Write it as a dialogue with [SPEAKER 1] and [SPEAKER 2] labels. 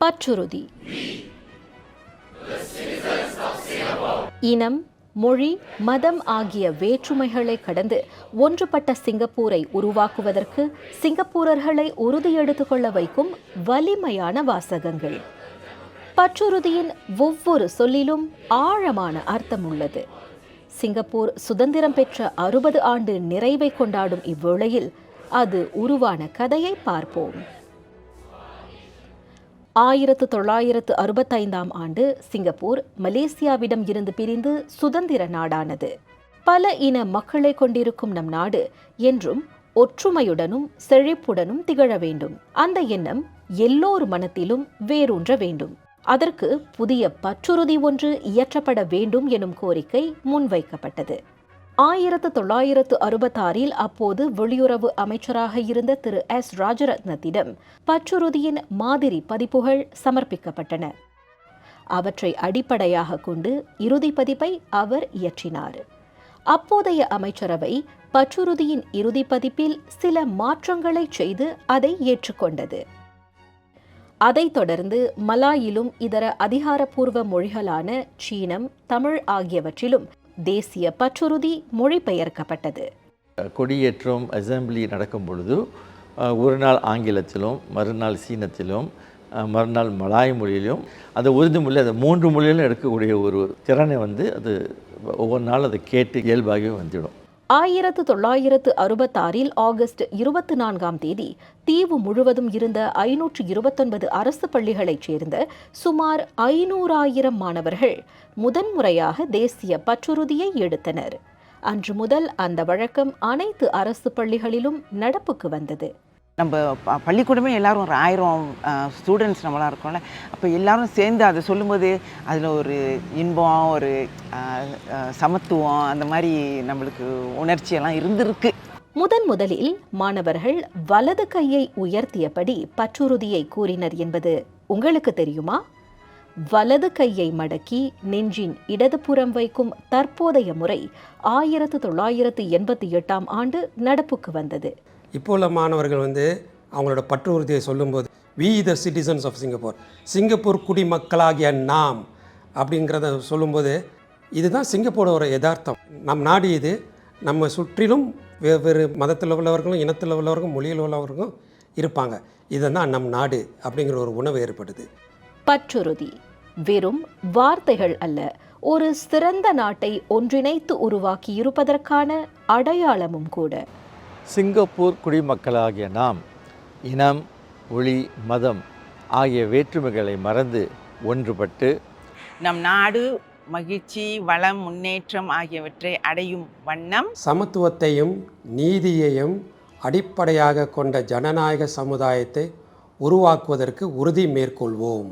[SPEAKER 1] பற்றுறுதி. இனம் மொழி மதம் ஆகிய வேற்றுமைகளை கடந்து ஒன்றுபட்ட சிங்கப்பூரை உருவாக்குவதற்கு சிங்கப்பூரர்களை உறுதி எடுத்துக்கொள்ள வைக்கும் வலிமையான வாசகங்கள். பற்றுறுதியின் ஒவ்வொரு சொல்லிலும் ஆழமான அர்த்தம் உள்ளது. சிங்கப்பூர் சுதந்திரம் பெற்ற அறுபது ஆண்டு நிறைவை கொண்டாடும் இவ்வேளையில் அது உருவான கதையை பார்ப்போம். ஆயிரத்து தொள்ளாயிரத்து அறுபத்தைந்தாம் ஆண்டு சிங்கப்பூர் மலேசியாவிடம் இருந்து பிரிந்து சுதந்திர நாடானது. பல இன மக்களை கொண்டிருக்கும் நம் நாடு என்றும் ஒற்றுமையுடனும் செழிப்புடனும் திகழ வேண்டும். அந்த எண்ணம் எல்லோர் மனத்திலும் வேரூன்ற வேண்டும். அதற்கு புதிய பற்றுறுதி ஒன்று இயற்றப்பட வேண்டும் எனும் கோரிக்கை முன்வைக்கப்பட்டது. ஆயிரத்து தொள்ளாயிரத்து அறுபத்தாறில் அப்போது வெளியுறவு அமைச்சராக இருந்த திரு எஸ். ராஜரத்னத்திடம் பற்றுறுதியின் மாதிரி பதிப்புகள் சமர்ப்பிக்கப்பட்டன. அவற்றை அடிப்படையாக கொண்டு இறுதி பதிப்பை அவர் இயற்றினார். அப்போதைய அமைச்சரவை பற்றுறுதியின் இறுதி பதிப்பில் சில மாற்றங்களை செய்து அதை ஏற்றுக்கொண்டது. அதைத் தொடர்ந்து மலாயிலும் இதர அதிகாரப்பூர்வ மொழிகளான சீனம் தமிழ் ஆகியவற்றிலும் தேசிய பற்றுறுதி மொழிபெயர்க்கப்பட்டது.
[SPEAKER 2] கொடியேற்றம் அசெம்பிளி நடக்கும் பொழுது ஒரு நாள் ஆங்கிலத்திலும் மறுநாள் சீனத்திலும் மறுநாள் மலாய் மொழியிலும் அந்த உருது மொழி அந்த மூன்று மொழியிலும் எடுக்கக்கூடிய ஒரு திறனை வந்து அது ஒவ்வொரு நாள் அதை கேட்டு இயல்பாகவே வந்துடும்
[SPEAKER 1] ஆயிரத்து தொள்ளாயிரத்து அறுபத்தாறில் ஆகஸ்ட் இருபத்தி நான்காம் தேதி தீவு முழுவதும் இருந்த ஐநூற்று இருபத்தொன்பது அரசு பள்ளிகளைச் சேர்ந்த சுமார் ஐநூறாயிரம் மாணவர்கள் முதன்முறையாக தேசிய பற்றுறுதியை எடுத்தனர். அன்று முதல் அந்த வழக்கம் அனைத்து அரசு பள்ளிகளிலும் நடப்புக்கு வந்தது.
[SPEAKER 3] நம்ம ப- பள்ளிக்கூடமே எல்லோரும் ஒரு ஆயிரம் ஸ்டூடெண்ட்ஸ் நம்மளாம் இருக்கோம்ல. அப்போ எல்லாரும் சேர்ந்து அதை சொல்லும்போது அதில் ஒரு இன்பம் ஒரு சமத்துவம் அந்த மாதிரி நம்மளுக்கு உணர்ச்சியெல்லாம் இருந்திருக்கு.
[SPEAKER 1] முதன் முதலில் மாணவர்கள் வலது கையை உயர்த்தியபடி பற்றுறுதியை கூறினர் என்பது உங்களுக்கு தெரியுமா? வலது கையை மடக்கி நெஞ்சின் இடதுபுறம் வைக்கும் தற்போதைய முறை ஆயிரத்து தொள்ளாயிரத்து எண்பத்தி எட்டாம் ஆண்டு நடப்புக்கு வந்தது.
[SPEAKER 4] இப்போ உள்ள மாணவர்கள் வந்து அவங்களோட பற்று உறுதியை சொல்லும்போது we the citizens of Singapore Singapore குடிமக்களாகிய நாம் அப்படிங்கிறத சொல்லும்போது இதுதான் சிங்கப்பூரோட யதார்த்தம். நம் நாடு இது. நம்ம சுற்றிலும் வெவ்வேறு மதத்தில் உள்ளவர்களும் இனத்தில் உள்ளவர்களும் மொழியில் உள்ளவர்களும் இருப்பாங்க. இதுதான் நம் நாடு அப்படிங்கிற ஒரு உணவு ஏற்படுது.
[SPEAKER 1] பற்றுறுதி. வெறும் வார்த்தைகள் அல்ல. ஒரு சிறந்த நாட்டை ஒன்றிணைத்து உருவாக்கி இருப்பதற்கான அடையாளமும் கூட.
[SPEAKER 2] சிங்கப்பூர் குடிமக்களாகிய நாம் இனம் மொழி மதம் ஆகிய வேற்றுமைகளை மறந்து ஒன்றுபட்டு
[SPEAKER 3] நம் நாடு மகிழ்ச்சி வளம் முன்னேற்றம் ஆகியவற்றை அடையும் வண்ணம்
[SPEAKER 4] சமத்துவத்தையும் நீதியையும் அடிப்படையாக கொண்ட ஜனநாயக சமுதாயத்தை உருவாக்குவதற்கு உறுதி மேற்கொள்வோம்.